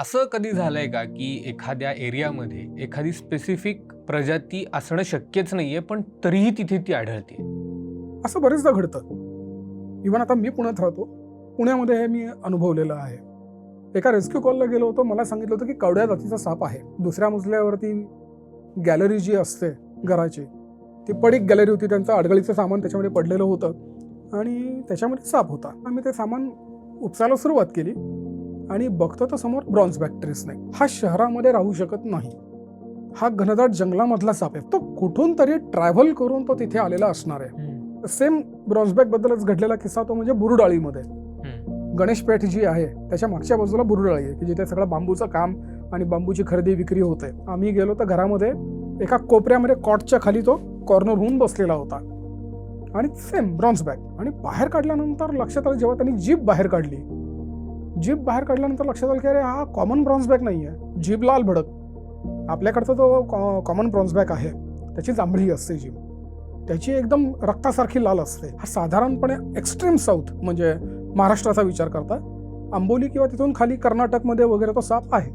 असं कधी झालंय का की एखाद्या एरियामध्ये एखादी स्पेसिफिक प्रजाती असणं शक्यच नाहीये पण तरीही तिथे ती आढळते? असं बरेचदा घडतं. इव्हन आता मी पुण्यात राहतो. पुण्यामध्ये हे मी अनुभवलेलं आहे. एका रेस्क्यू कॉलला गेलो होतो. मला सांगितलं होतं की कवड्या जातीचा साप आहे. दुसऱ्या मजल्यावरती गॅलरी जी असते घराची ती पडीक गॅलरी होती. त्यांचं अडगळीचं सामान त्याच्यामध्ये पडलेलं होतं. आणि त्याच्यामध्ये साप होता. आम्ही ते सामान उपसायला सुरुवात केली. आणि बघतो तर समोर ब्रॉन्झ बॅक्टेरिया स्नेक हा शहरामध्ये राहू शकत नाही. हा घनदाट जंगलामधला साप आहे. तो कुठून तरी ट्रॅव्हल करून तो तिथे आलेला असणार आहे. सेम ब्रॉन्झबॅक बद्दलच घडलेला किस्सा तो म्हणजे बुरुडाळीमध्ये. गणेश पेठ जी आहे त्याच्या मागच्या बाजूला बुरुडाळी आहे की जिथे सगळं बांबूचं काम आणि बांबूची खरेदी विक्री होते. आम्ही गेलो तर घरामध्ये एका कोपऱ्यामध्ये कॉटच्या खाली तो कॉर्नर होऊन बसलेला होता. आणि सेम ब्रॉन्झ बॅग आणि बाहेर काढल्यानंतर लक्षात आलं जेव्हा त्यांनी जीप बाहेर काढली जीप बाहेर काढल्यानंतर लक्षात आलं की अरे हा कॉमन ब्रॉन्झ बॅग नाही आहे. जीप लाल भडक. आपल्याकडचा तो कॉमन ब्रॉन्झ बॅग आहे. त्याची जांभळी असते जीप. त्याची एकदम रक्तासारखी लाल असते. हा साधारणपणे एक्स्ट्रीम साऊथ म्हणजे महाराष्ट्राचा विचार करता. आंबोली किंवा तिथून खाली कर्नाटकमध्ये वगैरे तो साप आहे.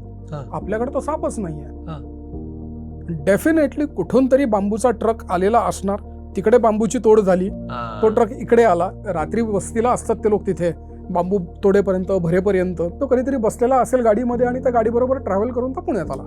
आपल्याकडे तो सापच नाही. आहे. डेफिनेटली कुठून तरी बांबूचा ट्रक आलेला असणार. तिकडे बांबूची तोड झाली. तो ट्रक इकडे आला. रात्री वस्तीला असतात ते लोक तिथे. बांबू तोडेपर्यंत भरेपर्यंत तो कधीतरी बसलेला असेल गाडीमध्ये आणि त्या गाडीबरोबर ट्रॅव्हल करून तो पुण्यात आला.